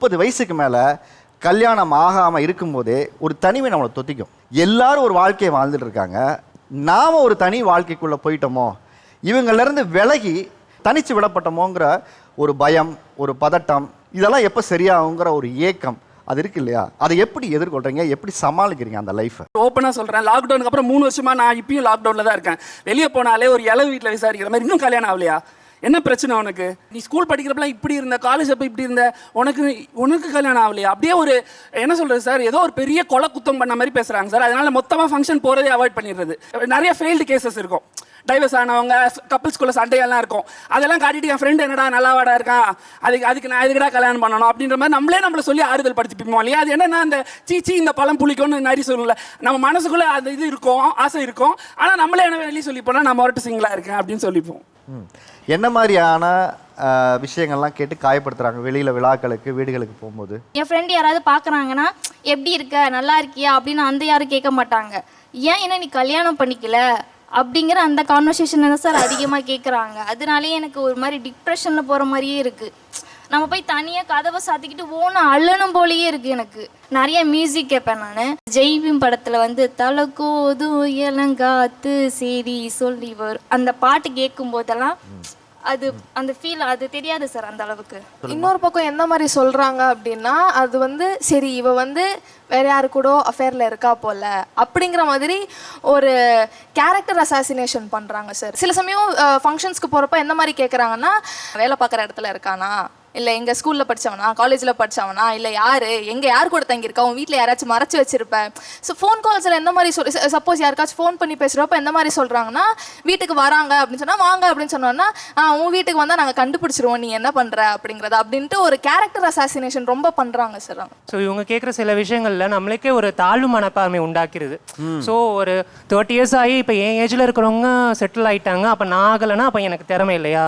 முப்பது வயசுக்கு மேலே கல்யாணம் ஆகாமல் இருக்கும்போதே ஒரு தனிமை நம்மளை தொத்திக்கும். எல்லாரும் ஒரு வாழ்க்கையை வாழ்ந்துட்டு இருக்காங்க. நாம் ஒரு தனி வாழ்க்கைக்குள்ளே போயிட்டோமோ? இவங்கள்லேருந்து விலகி தனித்து விடப்பட்டோமோங்கிற ஒரு பயம் ஒரு பதட்டம் இதெல்லாம் எப்போ சரியாகுங்கிற ஒரு ஏக்கம் அது இருக்கு இல்லையா? அதை எப்படி எதிர்கொள்றீங்க? எப்படி சமாளிக்கிறீங்க அந்த லைஃப்பை ஓப்பனாக சொல்கிறேன் லாக்டவுனுக்கு அப்புறம் மூணு வருஷமா நான் இப்பயும் லாக்டவுனில் தான் இருக்கேன். வெளியே போனாலே ஒரு இளவு வீட்டில் விசாரிக்கிற மாதிரி இன்னும் கல்யாணம் ஆகலையா? என்ன பிரச்சனை உனக்கு? நீ ஸ்கூல் படிக்கிறப்பலாம் இப்படி இருந்த காலேஜ் அப்போ இப்படி இருந்த உனக்கு உனக்கு கல்யாணம் ஆகலையா? அப்படியே ஒரு என்ன சொல்கிறது சார் ஏதோ ஒரு பெரிய கொலை குத்தம் பண்ண மாதிரி பேசுகிறாங்க சார் அதனால் மொத்தமாக ஃபங்க்ஷன் போகிறதே அவாய்ட் பண்ணிடுறது. நிறைய ஃபெயில்டு கேசஸ் இருக்கும். டைவர்ஸ் ஆனவங்க கப்பிள்ஸ்குள்ள சண்டையெல்லாம் இருக்கும். அதெல்லாம் காட்டிட்டு என் ஃப்ரெண்டு என்னடா நல்லாவாடா இருக்கான்? அதுக்கு அதுக்கு நான் எதுக்குடா கல்யாணம் பண்ணணும்? அப்படின்ற மாதிரி நம்மளே நம்மளை சொல்லி ஆறுதல் படுத்திப்போம் இல்லையா? அது என்னன்னா அந்த சீச்சி இந்த பழம் புளிக்கும்னு நிறைய சொல்லல நம்ம மனசுக்குள்ளே அந்த இது இருக்கும் ஆசை இருக்கும். ஆனால் நம்மளே என்ன வெளியே சொல்லி போனால் நான் மொரட்டு சிங்கிளாக இருக்கேன் அப்படின்னு சொல்லிப்போம். என்ன மாதிரியான விஷயங்கள்லாம் கேட்டு காயப்படுத்துறாங்க வெளியில் விழாக்களுக்கு வீடுகளுக்கு போகும்போது? என் ஃப்ரெண்டு யாராவது பார்க்குறாங்கன்னா எப்படி இருக்க? நல்லா இருக்கியா? அப்படின்னு அந்த யாரும் கேட்க மாட்டாங்க. ஏன் என்ன நீ கல்யாணம் பண்ணிக்கல? அப்படிங்கிற அந்த கான்வர்சேஷன் தான் சார் அதிகமாக கேட்குறாங்க அதனாலேயே எனக்கு ஒரு மாதிரி டிப்ரெஷனில் போகிற மாதிரியே இருக்குது நம்ம போய் தனியாக கதவை சாத்திக்கிட்டு ஓன அழணும் போலயே இருக்குது எனக்கு. நிறைய மியூசிக் கேட்பேன் நான். ஜெய்பீம் படத்தில் வந்து தலக்கோதும் இளங்காத்து சரி சொல்லி வரும் அந்த பாட்டு கேட்கும் போதெல்லாம் அது அந்த ஃபீல் அது தெரியாது சார் அந்த அளவுக்கு. இன்னொரு பக்கம் எந்த மாதிரி சொல்றாங்க அப்படின்னா அது வந்து சரி இவ வந்து வேற யாரு கூட அஃபேர்ல இருக்கா போல. அப்படிங்கிற மாதிரி ஒரு கேரக்டர் அசாசினேஷன் பண்றாங்க சார். சில சமயம் ஃபங்க்ஷன்ஸ்க்கு போறப்ப எந்த மாதிரி கேட்குறாங்கன்னா வேலை பார்க்குற இடத்துல இருக்கானா? இல்லை எங்கள் ஸ்கூலில் படிச்சவனா காலேஜில் படிச்சவனா இல்லை யார்? எங்கே யார் கூட தங்கியிருக்கா? உன் வீட்டில் யாராச்சும் மறைச்சு வச்சிருப்ப. ஸோ ஃபோன் கால்ஸில் எந்த மாதிரி சொல்லி சப்போஸ் யாருக்காச்சும் ஃபோன் பண்ணி பேசுகிறப்ப எந்த மாதிரி சொல்கிறாங்கன்னா வீட்டுக்கு வராங்க அப்படின்னு சொன்னால் வாங்க அப்படின்னு சொன்னோன்னா "ஆ, உன் வீட்டுக்கு வந்தால் நாங்கள் கண்டுபிடிச்சிருவோம். நீ என்ன பண்ணுற அப்படிங்கிறது. அப்படின்ட்டு ஒரு கேரக்டர் அசாசினேஷன் ரொம்ப பண்ணுறாங்க சார் ஸோ இவங்க கேட்குற சில விஷயங்கள்ல நம்மளுக்கே ஒரு தாழ்வு மனப்பான்மை உண்டாக்கிருது. ஸோ ஒரு தேர்ட்டி இயர்ஸ் ஆகி இப்போ என் ஏஜில் இருக்கிறவங்க செட்டில் ஆயிட்டாங்க. அப்போ நான் ஆகலைன்னா அப்போ எனக்கு திறமை இல்லையா?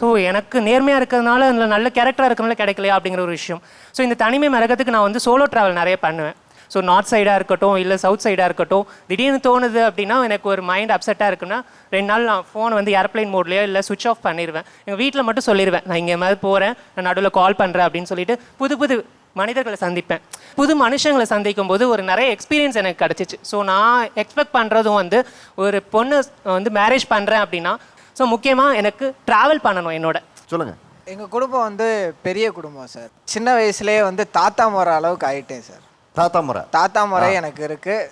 ஸோ எனக்கு நேர்மையாக இருக்கிறதுனால அதில் நல்ல கேரக்டராக இருக்கிறனால கிடைக்கலையா அப்படிங்கிற ஒரு விஷயம். ஸோ இந்த தனிமை மரகத்துக்கு நான் வந்து சோலோ ட்ராவல் நிறைய பண்ணுவேன். ஸோ நார்த் சைடாக இருக்கட்டும் இல்லை சவுத் சைடாக இருக்கட்டும் திடீர்னு தோணுது அப்படின்னா எனக்கு ஒரு மைண்ட் அப்செட்டாக இருக்குன்னா ரெண்டு நாள் நான் ஃபோனை வந்து ஏர்ப்ளைன் மோட்லேயோ இல்லை சுவிச் ஆஃப் பண்ணிடுவேன் எங்கள் வீட்டில் மட்டும் சொல்லிடுவேன் நான் இங்கே மாதிரி போகிறேன் நான் நடுவில் கால் பண்ணுறேன் அப்படின்னு சொல்லிட்டு புது புது மனிதர்களை சந்திப்பேன். புது மனுஷங்களை சந்திக்கும் போது ஒரு நிறைய எக்ஸ்பீரியன்ஸ் எனக்கு கிடச்சிச்சு. ஸோ நான் எக்ஸ்பெக்ட் பண்ணுறதும் வந்து ஒரு பொண்ணு வந்து மேரேஜ் பண்ணுறேன் அப்படின்னா ஸோ முக்கியமாக எனக்கு ட்ராவல் பண்ணணும் என்னோட. சொல்லுங்க. எங்கள் குடும்பம் வந்து பெரிய குடும்பம் சார். சின்ன வயசுலேயே வந்து தாத்தா முறை அளவுக்கு ஆயிட்டேன் சார். தாத்தா முறை. தாத்தா முறை எனக்கு இருக்குது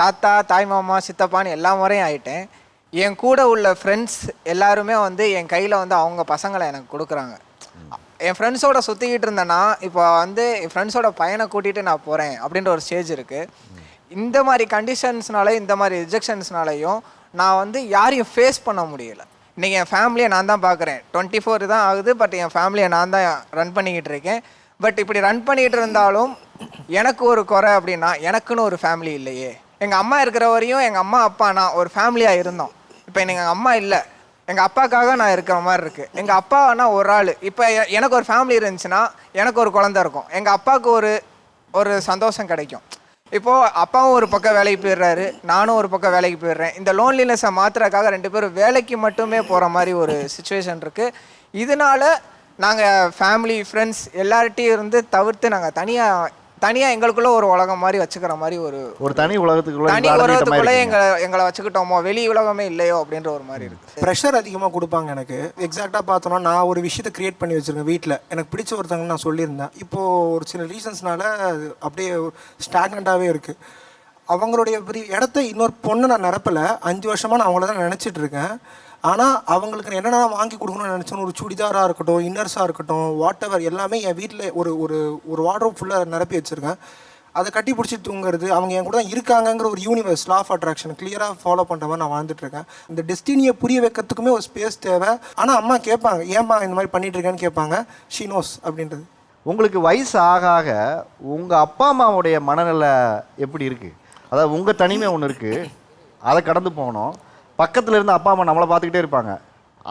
தாத்தா தாய் மாமா சித்தப்பான்னு எல்லா முறையும் ஆயிட்டேன். என் கூட உள்ள ஃப்ரெண்ட்ஸ் எல்லாருமே வந்து என் கையில் வந்து அவங்க பசங்களை எனக்கு கொடுக்குறாங்க. என் ஃப்ரெண்ட்ஸோட சுற்றிக்கிட்டு இருந்தேன்னா இப்போ வந்து என் ஃப்ரெண்ட்ஸோட பையனை கூட்டிகிட்டு நான் போகிறேன் அப்படின்ற ஒரு ஸ்டேஜ் இருக்குது இந்த மாதிரி கண்டிஷன்ஸ்னால இந்த மாதிரி ரிஜெக்ஷன்ஸ்னாலையும் நான் வந்து யாரையும் ஃபேஸ் பண்ண முடியல. இன்றைக்கி என் ஃபேமிலியை நான் தான் பார்க்குறேன். டுவெண்ட்டி ஃபோர் தான் ஆகுது பட் என் ஃபேமிலியை நான் தான் ரன் பண்ணிக்கிட்டு இருக்கேன். பட் இப்படி ரன் பண்ணிகிட்டு இருந்தாலும் எனக்கு ஒரு குறை அப்படின்னா எனக்குன்னு ஒரு ஃபேமிலி இல்லையே. எங்கள் அம்மா இருக்கிற வரையும் எங்கள் அம்மா அப்பா நான் ஒரு ஃபேமிலியாக இருந்தோம். இப்போ எங்கள் அம்மா இல்லை. எங்கள் அப்பாக்காக நான் இருக்கிற மாதிரி இருக்குது எங்கள் அப்பானா ஒரு ஆள். இப்போ எனக்கு ஒரு ஃபேமிலி இருந்துச்சுன்னா எனக்கு ஒரு குழந்த இருக்கும். எங்கள் அப்பாவுக்கு ஒரு ஒரு சந்தோஷம் கிடைக்கும். இப்போது அப்பாவும் ஒரு பக்கம் வேலைக்கு போயிடுறாரு நானும் ஒரு பக்கம் வேலைக்கு போயிடுறேன். இந்த லோன்லினஸை மாத்துறதுக்காக ரெண்டு பேரும் வேலைக்கு மட்டுமே போகிற மாதிரி ஒரு சுச்சுவேஷன் இருக்குது இதனால நாங்கள் ஃபேமிலி ஃப்ரெண்ட்ஸ் எல்லார்ட்டையும் இருந்து தவிர்த்து நாங்கள் தனியாக தனியாக எங்களுக்குள்ள ஒரு உலகம் மாதிரி வச்சுக்கிற மாதிரி ஒரு ஒரு தனி உலகத்துக்குள்ள தனி உலகத்துக்குள்ளே. எங்களை எங்களை வச்சுக்கிட்டோமோ வெளி உலகமே இல்லையோ அப்படின்ற ஒரு மாதிரி இருக்குது ப்ரெஷர் அதிகமாக கொடுப்பாங்க எனக்கு. எக்ஸாக்டாக பார்த்தோன்னா நான் ஒரு விஷயத்தை க்ரியேட் பண்ணி வச்சுருக்கேன் வீட்டில் எனக்கு பிடிச்ச ஒருத்தவங்க நான் சொல்லியிருந்தேன். இப்போது ஒரு சில ரீசன்ஸ்னால அது அப்படியே ஸ்டாக்னண்ட்டாகவே இருக்குது அவங்களுடைய பெரிய இடத்த இன்னொரு பொண்ணு நான் நிரப்பலை. அஞ்சு வருஷமாக நான் அவங்கள தான் நினச்சிட்டு இருக்கேன். ஆனால் அவங்களுக்கு என்னென்ன வாங்கி கொடுக்கணும்னு நினச்சேன்னு ஒரு சுடிதாராக இருக்கட்டும் இன்னர்ஸாக இருக்கட்டும் வாட் எவர் எல்லாமே என் வீட்டில் ஒரு ஒரு ஒரு வார்ட்ரோப் ஃபுல்லாக நிரப்பி வச்சுருக்கேன். அதை கட்டி பிடிச்சி தூங்குறது அவங்க என் கூட தான் இருக்காங்கங்கிற ஒரு யூனிவர்ஸ் லா ஆஃப் அட்ராக்ஷன் கிளியராக ஃபாலோ பண்ணுற மாதிரி நான் வாழ்ந்துட்டு இருக்கேன். இந்த டெஸ்டினியை புரிய வைக்கிறதுக்குமே ஒரு ஸ்பேஸ் தேவை. ஆனால் அம்மா கேட்பாங்க ஏம்மா இந்த மாதிரி பண்ணிட்டு இருக்கேன்னு? கேட்பாங்க ஷினோஸ் அப்படின்றது. உங்களுக்கு வயசு ஆக ஆக உங்கள் அப்பா அம்மாவுடைய மனநிலை எப்படி இருக்குது அதாவது உங்கள் தனிமை ஒன்று இருக்குது அதை கடந்து போகணும். பக்கத்தில் இருந்து அப்பா அம்மா நம்மளை பார்த்துக்கிட்டே இருப்பாங்க.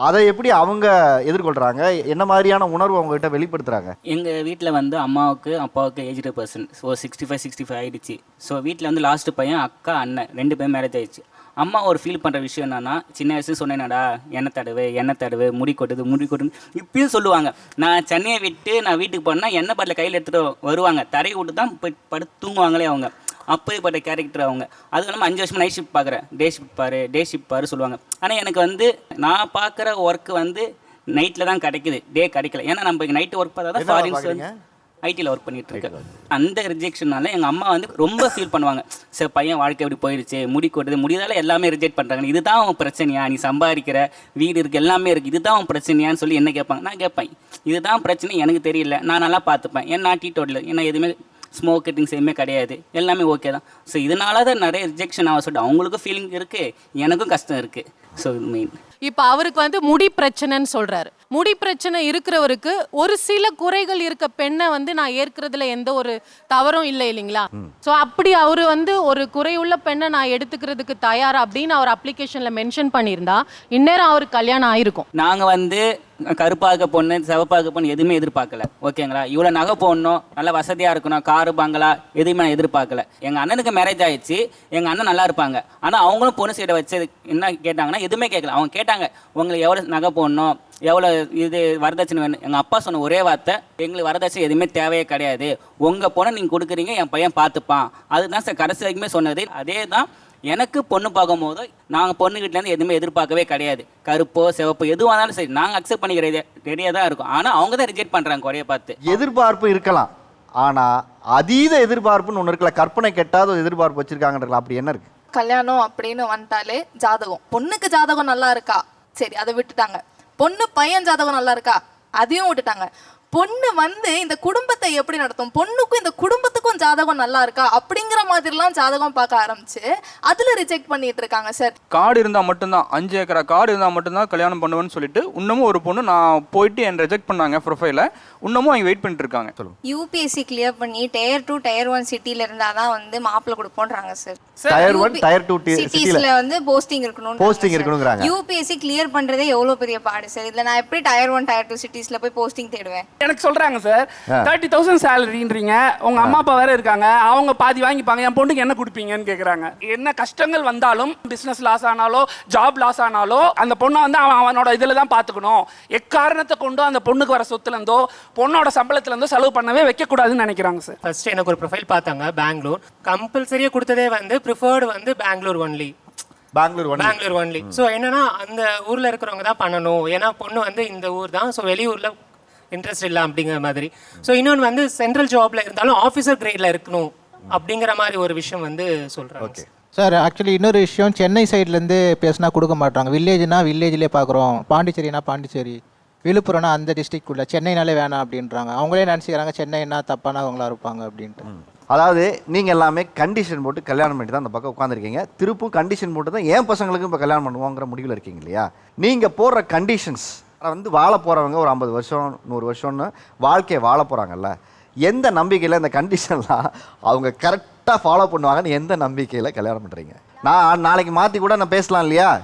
அதை எப்படி அவங்க எதிர்கொள்கிறாங்க என்ன மாதிரியான உணர்வு அவங்ககிட்ட வெளிப்படுத்துகிறாங்க எங்கள் வீட்டில் வந்து அம்மாவுக்கு அப்பாவுக்கு aged person so sixty five sixty five ஆயிடுச்சு. ஸோ வீட்டில் வந்து லாஸ்ட் பையன் அக்கா அண்ணன். ரெண்டு பேரும் மேரேஜ் ஆயிடுச்சு. அம்மா ஒரு ஃபீல் பண்ணுற விஷயம் என்னன்னா சின்ன வயசு சொன்னேனடா எண்ணெய் தடவு எண்ணெய் தடவு முடி கொட்டுது முடி கொட்டுது. இப்பயும் சொல்லுவாங்க. நான் சென்னையை விட்டு நான் வீட்டுக்கு போனேன்னா எண்ணெய் பாட்டில் கையில் எடுத்துகிட்டு வருவாங்க. தரையை விட்டு தான் போய் படுத்து தூங்குவாங்களே அவங்க. அப்படிப்பட்ட கேரக்டர் அவங்க. அதுவும் இல்லாமல் அஞ்சு வருஷமா நைட் ஷிஃப்ட் பார்க்குறேன். டே ஷிஃப்ட் பாரு டே ஷிஃப்ட் பாரு சொல்லுவாங்க. ஆனால் எனக்கு வந்து நான் பார்க்குற ஒர்க் வந்து நைட்டில் தான் கிடைக்குது. டே கிடைக்கல. ஏன்னா நம்ம நைட்டு ஒர்க் பார்த்தா தான் ஃபாரின்ஸ்? ஐடியில் ஒர்க் பண்ணிட்டு இருக்கேன் அந்த ரிஜெக்ஷனால எங்கள் அம்மா வந்து ரொம்ப ஃபீல் பண்ணுவாங்க. சரி பையன் வாழ்க்கை எப்படி போயிடுச்சு முடி கொட்டுது முடியாதால எல்லாமே ரிஜெக்ட் பண்ணுறாங்க இதுதான் உன் பிரச்சனையா? நீ சம்பாதிக்கிற வீடு இருக்குது எல்லாமே இருக்குது இதுதான் உன் பிரச்சனையான்னு சொல்லி என்ன கேட்பாங்க? நான் கேட்பேன். இதுதான் பிரச்சனை எனக்கு தெரியல. நான் நல்லா பார்த்துப்பேன். ஏன்னா டீ டோட்டில் ஏன்னா எதுவுமே ஸ்மோக் கட்டிங்ஸ் எதுவுமே கிடையாது. எல்லாமே ஓகே தான். ஸோ இதனால தான் நிறைய ரிஜெக்ஷன் ஆக சொல்லிட்டு அவங்களுக்கும் ஃபீலிங் இருக்குது எனக்கும் கஷ்டம் இருக்குது ஸோ மெயின் இப்போ அவருக்கு வந்து முடி பிரச்சனைன்னு சொல்றாரு. முடி பிரச்சனை இருக்கிறவருக்கு ஒரு சில குறைகள் இருக்க பெண்ணை வந்து நான் ஏற்கிறதுல எந்த ஒரு தவறும் இல்லை இல்லைங்களா? ஸோ அப்படி அவர் வந்து ஒரு குறையுள்ள பெண்ணை நான் எடுத்துக்கிறதுக்கு தயாரா அப்படின்னு அவர் அப்ளிகேஷன்ல மென்ஷன் பண்ணியிருந்தா இந்நேரம் அவருக்கு கல்யாணம் ஆயிருக்கும். நாங்கள் வந்து கருப்பாக பொண்ணு சிவப்பாக பொண்ணு எதுவுமே எதிர்பார்க்கல. ஓகேங்களா? இவ்வளோ நகை போடணும் நல்லா வசதியாக இருக்கணும் காரு பங்களா எதுவுமே நான் எதிர்பார்க்கல. எங்கள் அண்ணனுக்கு மேரேஜ் ஆயிடுச்சு எங்கள் அண்ணன் நல்லா இருப்பாங்க. ஆனால் அவங்களும் பொண்ணு சைடை வச்சது என்ன கேட்டாங்கன்னா எதுவுமே கேட்கல. அவங்க கேட்டாங்க உங்களுக்கு எவ்வளோ நகை போடணும்? எவ்வளோ இது வரதட்சணை வேணும்? எங்கள் அப்பா சொன்ன ஒரே வார்த்தை எங்களுக்கு வரதட்சணை எதுவுமே தேவையே கிடையாது. உங்கள் பொண்ணை நீங்கள் கொடுக்குறீங்க என் பையன் பார்த்துப்பான். அதுதான் சார் கடைசி வரைக்குமே சொன்னது. அதே தான் எனக்கு பொண்ணு பார்க்கும்போது நாங்கள் பொண்ணு எதுவுமே எதிர்பார்க்கவே கிடையாது. கருப்போ சிவப்போ எதுவாக இருந்தாலும் சரி நாங்கள் அக்செப்ட் பண்ணிக்கிற ரெடியாக தான் இருக்கும். ஆனால் அவங்க தான் ரிஜெக்ட் பண்ணுறாங்க குறைய பார்த்து. எதிர்பார்ப்பு இருக்கலாம். ஆனால் அதீத எதிர்பார்ப்புன்னு ஒன்று இருக்கல கற்பனை கெட்டாத எதிர்பார்ப்பு வச்சிருக்காங்கன்றதுல அப்படி என்ன இருக்குது கல்யாணம் அப்படின்னு வந்துட்டாலே ஜாதகம். பொண்ணுக்கு ஜாதகம் நல்லா இருக்கா? சரி அதை விட்டுட்டாங்க. பொண்ணு பையன் ஜாதகம் நல்லா இருக்கா? அதையும் விட்டுட்டாங்க. பொண்ணு வந்து இந்த குடும்பத்தை எப்படி நடத்தும்? பொண்ணுக்கும் இந்த குடும்பத்துக்கும் ஜாதகம் நல்லா இருக்கா அப்படிங்கிற மாதிரிலாம் ஜாதகம் பார்க்க ஆரம்பிச்சு அதுல ரிஜெக்ட் பண்ணிட்டு இருக்காங்க சார் காடு இருந்தால் மட்டும்தான் அஞ்சு ஏக்கரா காடு இருந்தால் மட்டும்தான் கல்யாணம் பண்ணுவேன்னு சொல்லிட்டு இன்னமும் ஒரு பொண்ணு நான் போயிட்டு என் ரிஜெக்ட் பண்ணாங்க ப்ரொஃபைலை இன்னமும் அவங்க வெயிட் பண்ணிட்டு இருக்காங்க. யூபிஎஸ்சி கிளியர் பண்ணி டயர் டூ டயர் ஒன் சிட்டில இருந்தா தான் வந்து மாப்பிள்ளை கொடுப்போன்றாங்க sir tier one tier two சிட்டில சிட்டிஸ்ல வந்து போஸ்டிங் இருக்கணும் Posting இருக்கணுங்கிறாங்க. யூபிஎஸ்சி கிளியர் பண்றதே எவ்வளவு பெரிய பாடு சார் இதுல நான் எப்படி டயர் ஒன் டயர் டூ சிட்டிஸ்ல போய் போஸ்டிங் தேடுவேன்? எனக்கு சொல்றாங்க சார் தேர்ட்டி தௌசண்ட் சேலரின்றீங்க உங்க அம்மா அப்பா வேற இருக்காங்க. அவங்க பாதி வாங்கிப்பாங்க. என் பொண்ணுக்கு என்ன கொடுப்பீங்கன்னு கேக்குறாங்க. என்ன கஷ்டங்கள் வந்தாலும் பிசினஸ் லாஸ் ஆனாலோ ஜாப் லாஸ் ஆனாலோ அந்த பொண்ணை வந்து அவன் அவனோட இதுல தான் பாத்துக்கணும். எக்காரணத்தை கொண்டு அந்த பொண்ணுக்கு வர சொத்துல இருந்தோ பொண்ணோட சம்பளத்துல இருந்தோ செலவு பண்ணவே வைக்க கூடாதுன்னு நினைக்கிறாங்க சார் ஃபர்ஸ்ட் எனக்கு ஒரு ப்ரொஃபைல் பார்த்தாங்க. பெங்களூர் கம்பல்சரியாக கொடுத்ததே வந்து ப்ரிஃபர்டு வந்து Bangalore only Bangalore one Bangalore only so என்னன்னா அந்த ஊர்ல இருக்கிறவங்க தான் பண்ணணும். ஏன்னா பொண்ணு வந்து இந்த ஊர் தான். ஸோ வெளியூர்ல இன்ட்ரெஸ்ட் இல்லை அப்படிங்கிற மாதிரி. ஸோ இன்னொன்று வந்து சென்ட்ரல் ஜாப்ல இருந்தாலும் ஆஃபீஸர் கிரேட்ல இருக்கணும் அப்படிங்கிற மாதிரி ஒரு விஷயம் வந்து சொல்றாங்க. சார் ஆக்சுவலி இன்னொரு விஷயம் சென்னை சைட்லேருந்து பேசினா கொடுக்க மாட்டாங்க வில்லேஜ்னா வில்லேஜ்லேயே பார்க்குறோம் பாண்டிச்சேரினா பாண்டிச்சேரி. விழுப்புரம்னா அந்த டிஸ்ட்ரிக்ட்குள்ளே சென்னைனாலே வேணாம் அப்படின்றாங்க. அவங்களே நினச்சிக்கிறாங்க சென்னைனா தப்பானவங்களா இருப்பாங்க அப்படின்ட்டு. அதாவது நீங்க எல்லாமே கண்டிஷன் போட்டு கல்யாணம் பண்ணி தான் அந்த பக்கம் உட்காந்துருக்கீங்க திருப்பும் கண்டிஷன் போட்டு தான் என் பசங்களுக்கும் இப்போ கல்யாணம் பண்ணுவோங்கிற முடிவில் இருக்கீங்க இல்லையா? நீங்க போடுற கண்டிஷன்ஸ் வந்து வாழ போறவங்க ஒரு ஐம்பது வருஷம் நூறு வருஷம்னு வாழ்க்கையை வாழ போறாங்கல்ல. எந்த நம்பிக்கையில் இந்த கண்டிஷன்லாம் அவங்க கரெக்டாக ஃபாலோ பண்ணுவாங்கன்னு எந்த நம்பிக்கையில் கல்யாணம் பண்ணுறீங்க நான் நாளைக்கு மாற்றி கூட நான் பேசலாம் இல்லையா?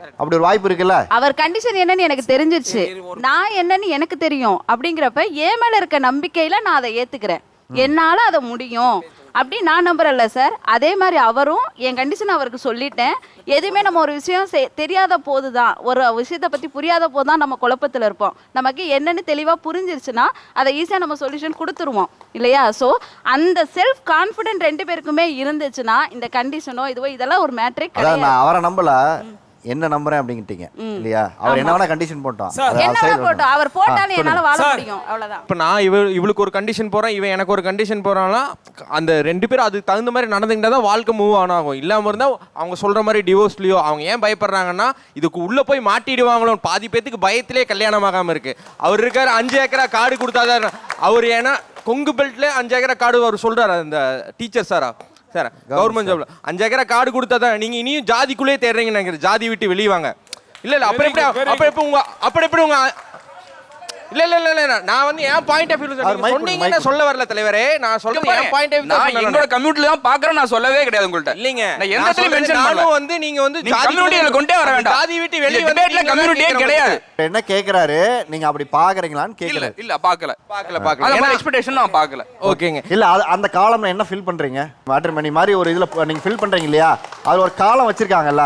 அப்படி ஒரு வாய்ப்பு இருக்குல்ல? அவர் கண்டிஷன் என்னன்னு எனக்கு தெரிஞ்சிருச்சு. நான் என்னன்னு எனக்கு தெரியும். அப்படிங்கிறப்ப என் மேல இருக்க நம்பிக்கையில நான் அதை ஏத்துக்கிறேன். என்னால அதை முடியும். அப்படி நான் நம்புறேன்ல சார் அதே மாதிரி அவரும் என் கண்டிஷன் அவருக்கு சொல்லிட்டேன். எதுவுமே நம்ம ஒரு விஷயம் தெரியாத போது தான் ஒரு விஷயத்தை பற்றி புரியாத போது தான் நம்ம குழப்பத்தில் இருப்போம். நமக்கு என்னன்னு தெளிவாக புரிஞ்சிருச்சுன்னா அதை ஈஸியாக நம்ம சொல்யூஷன் கொடுத்துருவோம். இல்லையா? ஸோ அந்த செல்ஃப் கான்ஃபிடென்ட் ரெண்டு பேருக்குமே இருந்துச்சுன்னா இந்த கண்டிஷனோ இதுவோ இதெல்லாம் ஒரு மேட்ரே அதான் கிடையாது. நான் அவரை நம்பல. என்ன நம்புறேன் அப்படிங்கிட்டீங்க இல்லையா? அவர் என்ன வேணா கண்டிஷன் அவர் என்ன போட்டோம் அவர் போட்டாலும் என்னால வாழ. முடியும். அவ்வளவுதான். இப்போ நான் இவ இவளுக்கு ஒரு கண்டிஷன் போகிறேன் இவன் எனக்கு ஒரு கண்டிஷன் போகிறான்னா அந்த ரெண்டு பேரும் அதுக்கு தகுந்த மாதிரி நடந்துக்கிட்டா தான் வாழ்க்கை மூவ் ஆன் ஆகும். இல்லாமல் இருந்தால் அவங்க சொல்கிற மாதிரி டிவோர்ஸ்லையோ அவங்க ஏன் பயப்படுறாங்கன்னா இதுக்கு உள்ளே போய் மாட்டிடுவாங்களோ பாதி பேத்துக்கு பயத்திலே கல்யாணம் ஆகாமல் இருக்கு. அவர் இருக்காரு அஞ்சு ஏக்கரா காடு கொடுத்தாதான் அவர் ஏன்னா கொங்கு பெல்ட்ல அஞ்சு ஏக்கரா காடு அவர் சொல்றாரு அந்த டீச்சர் சாரா சார் கவர்மெண்ட் ஜாப்ல அஞ்சு ஏக்கரா காடு கொடுத்தா தான் நீங்க இனியும் ஜாதிக்குள்ளே தேடுறீங்கன்னு நினைக்கிறேன். ஜாதி விட்டு வெளியே வாங்க. இல்ல இல்ல அப்புறம் எப்படி அப்புறம் எப்படி உங்க அப்புறம் எப்படி உங்க இல்ல இல்ல இல்ல இல்ல நான் வந்து என் பாயிண்ட் ஆஃப் வியூ சொன்னீங்க சொல்ல வரல தலைவரே. நான் சொல்றது என் பாயிண்ட் ஆஃப் நான் என்னோட கம்யூனிட்டில தான் பாக்குறேன் நான் சொல்லவே கிடையாது உங்கள்ட்ட. இல்லைங்க. நான் எந்த சொல்றது மென்ஷன் பண்ணல. வந்து நீங்க வந்து கம்யூனிட்டியில கொண்டே வர வேண்டாம். ஜாதி விட்டு வெளியே வந்து கம்யூனிட்டியே கிடையாது. என்ன கேக்குறாரு? நீங்க அப்படி பாக்குறீங்களான்னு இல்ல கேக்குறாரு. இல்ல பாக்கல பார்க்கல மாதிரி ஏன்னா எக்ஸ்பெக்டேஷன் நான் பாக்கல ஓகேங்க. இல்ல அது அந்த காலம்ல என்ன ஃபில் பண்றீங்க? மேட்ரிமணி மாதிரி ஒரு இதுல நீங்க ஃபில் பண்றீங்க இல்லையா? அது ஒரு காலம் வச்சிருக்காங்கல்ல?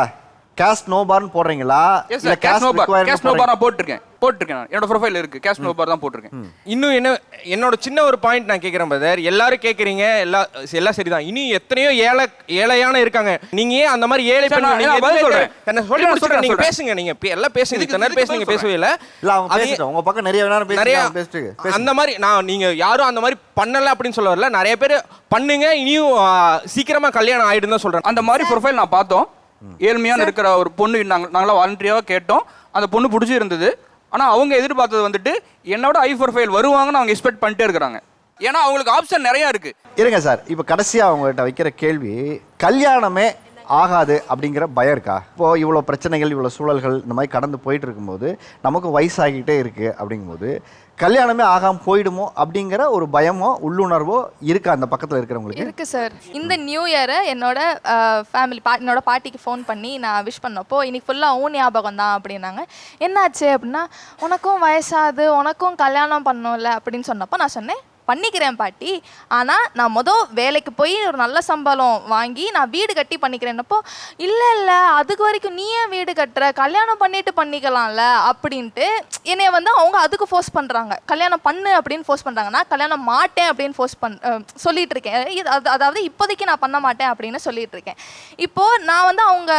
கேஸ்ட் நோ பார்னு போடுறீங்களா? இல்ல cash no bar cash no bar போட்டிருக்கேன். போட்டிருக்கேன் நான். என்னோட ப்ரொஃபைல் இருக்கு. கேஷ் நோ பார் தான் போட்டிருக்கேன். இன்னும் என்ன என்னோட சின்ன ஒரு பாயிண்ட் நான் கேட்குறேன் பிரதர் எல்லாரும் கேட்குறீங்க எல்லா எல்லாம் சரிதான். இனி எத்தனையோ ஏழை ஏழையான இருக்காங்க. நீங்க ஏன் அந்த மாதிரி ஏழை சொல்றேன். என்ன சொல்லி சொல்றேன், நீங்க. பேசுங்க நீங்க பே- எல்லாம் பேசுங்க. இத்தனை நேரம் பேசுங்க பேசவே இல்ல. இல்ல அவங்க பேசிட்டோம் உங்க பக்கம் நிறைய நேரம் நிறைய. அந்த மாதிரி நான் நீங்க யாரும் அந்த மாதிரி பண்ணல அப்படின்னு சொல்ல வரல. நிறைய பேர் பண்ணுங்க இனியும் சீக்கிரமா கல்யாணம் ஆயிடும் தான் சொல்றேன் அந்த மாதிரி ப்ரொஃபைல் நான் பார்த்தோம். ஏழ்மையான இருக்கிற ஒரு பொண்ணு நாங்கள் நாங்களாம் வாலண்டியராக கேட்டோம். அந்த பொண்ணு பிடிச்சி இருந்தது ஆனால் அவங்க எதிர்பார்த்தது வந்துட்டு என்னோட ஐ ப்ரொஃபைல் வருவாங்கன்னு அவங்க எக்ஸ்பெக்ட் பண்ணிட்டே இருக்கிறாங்க. ஏன்னா அவங்களுக்கு ஆப்ஷன் நிறைய இருக்கு. இருங்க சார். இப்போ கடைசியா அவங்ககிட்ட வைக்கிற கேள்வி கல்யாணமே ஆகாது அப்படிங்கிற பயம் இருக்கா? இப்போ இவ்வளோ பிரச்சனைகள் இவ்வளோ சூழல்கள் இந்த மாதிரி கடந்து போயிட்டு இருக்கும்போது நமக்கு வயசாகிட்டே இருக்கு அப்படிங்கும்போது கல்யாணமே ஆகாம போயிடுமோ அப்படிங்கிற ஒரு பயமோ உள்ளுணர்வோ இருக்கா அந்த பக்கத்தில் இருக்கிறவங்களுக்கு? இருக்கு சார். இந்த நியூ இயரை என்னோட ஃபேமிலி பா என்னோட பாட்டிக்கு ஃபோன் பண்ணி நான் விஷ் பண்ணப்போ இன்னைக்கு ஃபுல்லாக ஊன் ஞாபகம் தான் அப்படின்னாங்க. என்னாச்சு அப்படின்னா உனக்கும் வயசாது உனக்கும் கல்யாணம் பண்ணோம்ல அப்படின்னு சொன்னப்போ நான் சொன்னேன் பண்ணிக்கிறேன் பாட்டி. ஆனால் நான் மொதல் வேலைக்கு போய் ஒரு நல்ல சம்பளம் வாங்கி நான் வீடு கட்டி பண்ணிக்கிறேன்னப்போ இல்லை இல்லை அதுக்கு வரைக்கும் நீ ஏன் வீடு கட்டுற? கல்யாணம் பண்ணிட்டு பண்ணிக்கலாம்ல அப்படின்ட்டு என்னைய வந்து அவங்க அதுக்கு ஃபோர்ஸ் பண்ணுறாங்க கல்யாணம் பண்ணு அப்படின்னு ஃபோர்ஸ் பண்ணுறாங்கன்னா கல்யாணம் மாட்டேன் அப்படின்னு ஃபோர்ஸ் பண் சொல்லிட்டு இருக்கேன் இது அது- அதாவது இப்போதைக்கு நான் பண்ண மாட்டேன் அப்படின்னு சொல்லிட்டு இருக்கேன் இப்போது நான் வந்து அவங்க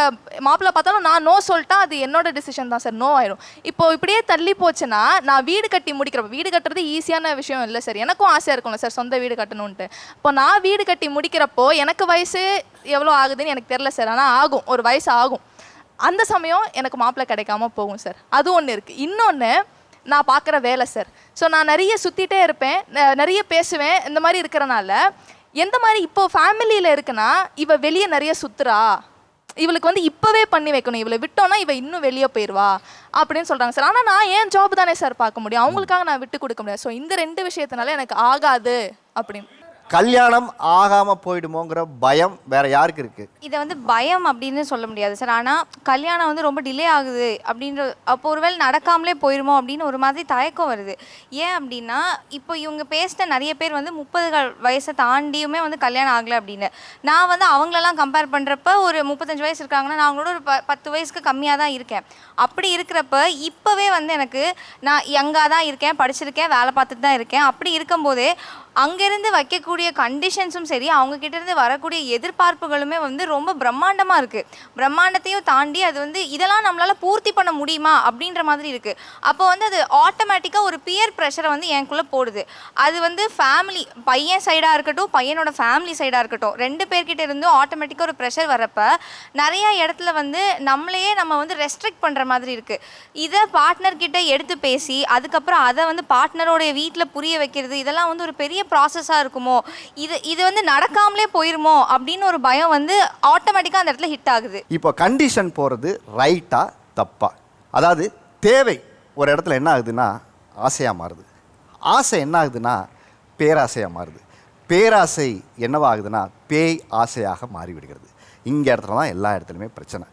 மாப்பிள்ளை பார்த்தாலும் நான் நோ சொல்லிட்டா அது என்னோட டிசிஷன் தான் சார். நோ ஆயிரும். இப்போ இப்படியே தள்ளி போச்சுன்னா நான் வீடு கட்டி முடிக்கிறப்ப வீடு கட்டுறது ஈஸியான விஷயம் இல்லை சார். எனக்கும் ஆசையாக இருக்கும்ல சார் சொந்த வீடு கட்டணுன்ட்டு இப்போ நான் வீடு கட்டி முடிக்கிறப்போ எனக்கு வயசு எவ்வளோ ஆகுதுன்னு எனக்கு தெரில சார். ஆனால் ஆகும் ஒரு வயசு ஆகும். அந்த சமயம் எனக்கு மாப்பிள்ளை கிடைக்காம போகும் சார். அது ஒன்று இருக்குது இன்னொன்று நான் பார்க்குற வேலை சார். ஸோ நான் நிறைய சுற்றிட்டே இருப்பேன் நிறைய பேசுவேன் இந்த மாதிரி இருக்கிறனால எந்த மாதிரி இப்போ ஃபேமிலியில் இருக்குன்னா இவ வெளியே நிறைய சுற்றுறா இவளுக்கு வந்து இப்போவே பண்ணி வைக்கணும். இவளை விட்டோம்னா இவ இன்னும் வெளியே போயிடுவா அப்படின்னு சொல்கிறாங்க சார். ஆனால் நான் ஏன் ஜாப் தானே சார் பார்க்க முடியும்? அவங்களுக்காக நான் விட்டு கொடுக்க முடியாது. ஸோ இந்த ரெண்டு விஷயத்தினால எனக்கு ஆகாது அப்படின்னு. கல்யாணம் ஆகாம போயிடுமோங்கிற பயம் வேற யாருக்கு இருக்கு? இதை வந்து பயம் அப்படின்னு சொல்ல முடியாது சார். ஆனால் கல்யாணம் வந்து ரொம்ப டிலே ஆகுது அப்படின்ற அப்போ ஒருவேளை நடக்காமலே போயிருமோ அப்படின்னு ஒரு மாதிரி தயக்கம் வருது. ஏன் அப்படின்னா இப்போ இவங்க பேசின நிறைய பேர் வந்து முப்பது வயசை தாண்டியுமே வந்து கல்யாணம் ஆகலை அப்படின்னு. நான் வந்து அவங்களெல்லாம் கம்பேர் பண்ணுறப்ப ஒரு முப்பத்தஞ்சு வயசு இருக்காங்கன்னா நான் அவங்களோட ஒரு ப பத்து வயசுக்கு கம்மியாக தான் இருக்கேன். அப்படி இருக்கிறப்ப இப்போவே வந்து எனக்கு நான் யங்காக தான் இருக்கேன் படிச்சிருக்கேன் வேலை பார்த்துட்டு தான் இருக்கேன். அப்படி இருக்கும்போதே அங்கேருந்து வைக்கக்கூடிய கண்டிஷன்ஸும் சரி அவங்க இருந்து வரக்கூடிய எதிர்பார்ப்புகளுமே வந்து ரொம்ப பிரம்மாண்டமாக இருக்குது பிரம்மாண்டத்தையும் தாண்டி அது வந்து இதெல்லாம் நம்மளால் பூர்த்தி பண்ண முடியுமா அப்படின்ற மாதிரி இருக்குது அப்போ வந்து அது ஆட்டோமேட்டிக்காக ஒரு பியர் ப்ரெஷரை வந்து எனக்குள்ளே போடுது. அது வந்து ஃபேமிலி பையன் சைடாக இருக்கட்டும் பையனோட ஃபேமிலி சைடாக இருக்கட்டும் ரெண்டு பேர்கிட்ட இருந்தும் ஆட்டோமேட்டிக்காக ஒரு ப்ரெஷர் வரப்போ நிறையா இடத்துல வந்து நம்மளையே நம்ம வந்து ரெஸ்ட்ரிக்ட் பண்ணுற மாதிரி இருக்குது இதை பார்ட்னர்கிட்ட எடுத்து பேசி அதுக்கப்புறம் அதை வந்து பார்ட்னரோடைய வீட்டில் புரிய வைக்கிறது இதெல்லாம் வந்து ஒரு பெரிய பெரிய ப்ராசஸாக இருக்குமோ? இது இது வந்து நடக்காமலே போயிருமோ? அப்படின்னு ஒரு பயம் வந்து ஆட்டோமேட்டிக்காக அந்த இடத்துல ஹிட் ஆகுது. இப்போ கண்டிஷன் போகிறது ரைட்டா தப்பா? அதாவது தேவை ஒரு இடத்துல என்ன ஆகுதுன்னா ஆசையாக மாறுது. ஆசை என்ன ஆகுதுன்னா பேராசையாக மாறுது. பேராசை என்னவாகுதுன்னா பேய் ஆசையாக மாறிவிடுகிறது. இங்கே இடத்துல தான் எல்லா இடத்துலையுமே பிரச்சனை.